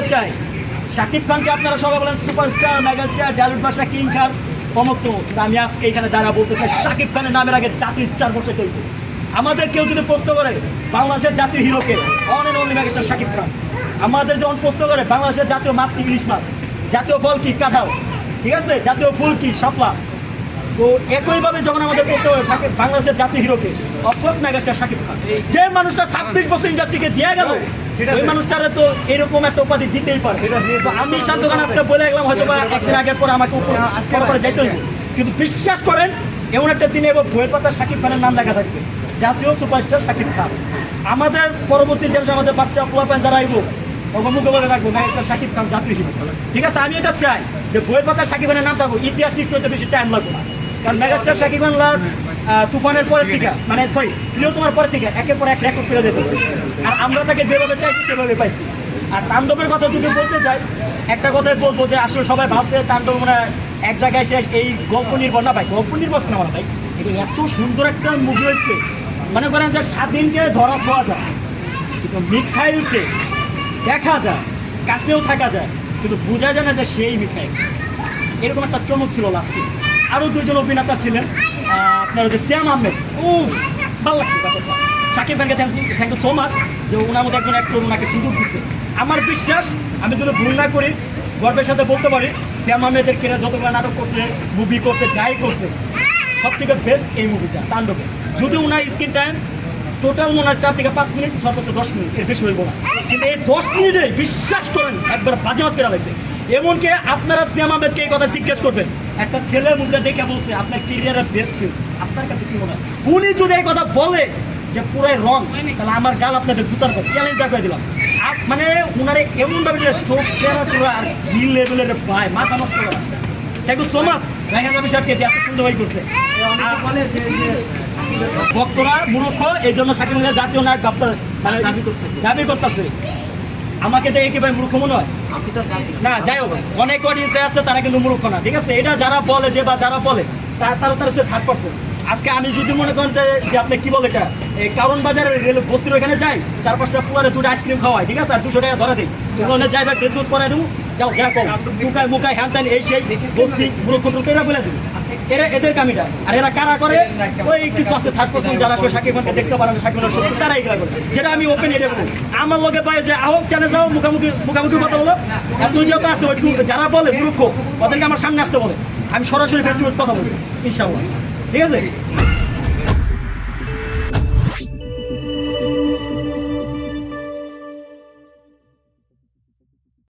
বলতে চাই। শাকিব খানকে আপনারা সবাই বলেন সুপারস্টার মেগাস্টার ডালুট বাসা কিং খান অমুক আমি আজকে এখানে দাঁড়া বলতে চাই, শাকিব খানের নামের আগে জাতীয় স্টার বসে তৈরি আমাদের কেউ যদি প্রশ্ন করে, বাংলাদেশের জাতীয় হিরোকে one and only megastar Shakib Khan. আমাদের যখন প্রশ্ন করে, বাংলাদেশের জাতীয় মাছ কি, ইলিশ মাছ জাতীয় ফল কি, কাঁঠাল? ঠিক আছে? জাতীয় ফুল কি, শাপলা? তো একইভাবে যখন আমাদের করতে হবে শাকিব বাংলাদেশের জাতীয় হিরোকে of course megastar Shakib Khan. যে মানুষটা ছাব্বিশ বছর ইন্ডাস্ট্রিকে দিয়ে গেল ওই মানুষটারে তো এরকম একটা উপাধি দিতেই পারে। আমি শান্ত খান আজকে বলে গেলাম হয়তো বা একদিন আগের পর আমাকে উপর যাইতে হইব। কিন্তু বিশ্বাস করেন এমন একটা দিনে এবং বইয়ের পাতা শাকিব খানের নাম লেখা থাকবে। জাতীয় সুপারস্টার শাকিব খান। আমাদের পরবর্তী জেনারেশন আমাদের বাচ্চা পোলা প্যান যারা আইব মুখে বলে রাখব মেগাস্টার শাকিব খান জাতীয় হিরো। ঠিক আছে আমি এটা চাই যে বইয়ের পাতা শাকিব খানের নাম থাকব ইতিহাস সৃষ্টি হতে বেশি টাইম লাগবে না। কারণ মেগাস্টার শাকিব খান লাস্ট তুফানের পরের থেকে মানে সরি প্রিয় তোমার পরের থেকে একের পর এক রেকর্ড করে দিতে আর আমরা তাকে যেভাবে চাইছি, সেভাবে পাইছি। আর তাণ্ডবের কথা যদি বলতে চাই একটা কথাই বলব যে আসলে সবাই ভাবছে তাণ্ডব মানে এক জায়গায় এসে এই গল্প নির্ভর না, ভাই, গল্প নির্ভর না, ভাই। এটা এত সুন্দর একটা মুভি হচ্ছে মনে করেন যে স্বাধীনকে ধরা ছোঁয়া যায়, কিন্তু মিখাইলকে দেখা যায়, কাছেও থাকা যায়, কিন্তু বোঝা যায় না যে সেই মিখাইল এরকম একটা চমক ছিল লাস্টে আরও দুজন অভিনেতা ছিলেন। আপনার হচ্ছে শ্যাম আহমেদ। ও ভালো লাগছে খানকে thank you thank you so much যে ওনার মধ্যে একজন অ্যাক্টর ওনাকে সুযোগ দিচ্ছে আমার বিশ্বাস, আমি যদি ভুল না করি, গর্বের সাথে বলতে পারি, শ্যাম আহমেদের কেনা যতগুলো নাটক করছে মুভি করছে, যাই করছে সব থেকে বেস্ট এই মুভিটা তাণ্ডবে। যদি ওনার স্ক্রিন টাইম টোটাল মনে হয় চার থেকে পাঁচ মিনিট, সর্বোচ্চ দশ মিনিট, এর বেশি হইব না। কিন্তু এই দশ মিনিটে, বিশ্বাস করেন, একবার বাজেমাত করে লাগছে এমনকি আপনারা শ্যাম আহমেদকে এই কথা জিজ্ঞেস করবেন একটা ছেলে মুখটা দেখে বলছে আপনার কেরিয়ারের বেস্ট আপনার কাছে কি মনে হয়? উনি যদি এই কথা বলে যে পুরাই রং তাহলে আমার গাল আপনাদের জুতার পর চ্যালেঞ্জ দেখাই দিলাম। মানে উনারে এমন ভাবে যে চোখ তেরা চোরা আর হিল লেভেলের ভাই মাথা নষ্ট করা thank you so much Raihan Robi সাহেবকে এত সুন্দর ভাই করছে। ভক্তরা মূর্খ এই জন্য খানের জাতীয় নায়ক মানে দাবি করতেছে। দাবি করতেছে। আমাকে দেখে কি ভাই মূর্খ মনে হয়? না যাই হোক অনেক অডিয়েন্সে আছে তারা কিন্তু মূর্খ না ঠিক আছে? এটা যারা বলে যে বা যারা বলে তারা তারা তারা সে থার্ড আজকে আমি যদি মনে করেন যে আপনি কি বলে এটা? এই কারণ বাজারে রেল বস্তির ওখানে যাই চার পাঁচটা পুয়ারে দুটো আইসক্রিম খাওয়াই ঠিক আছে? আর দুশো টাকা ধরা দিই। ওখানে যাই বা ড্রেস করে দেবো। যাও যা কম মুখায় মুখায় হ্যান এই সেই বস্তি টুর্খ এরা বলে দেবো। এরা এদের কামিটা। আর এরা কারা করে? ওই কিছু আছে থার্ড যারা আসলে সাকিব খানকে দেখতে পারে, সাকিব সত্যি তারা এগুলো করে। যেটা আমি ওপেন এটা বলি আমার লোকে পাই যে, আহক চ্যানে যাও, মুখামুখি মুখামুখি কথা বলো। আর তুই যেহেতু আছে ওই যারা বলে মূর্খ ওদেরকে আমার সামনে আসতে বলে। আমি সরাসরি ফেস টু ফেস কথা বলি, ইনশাআল্লাহ। ঠিক আছে?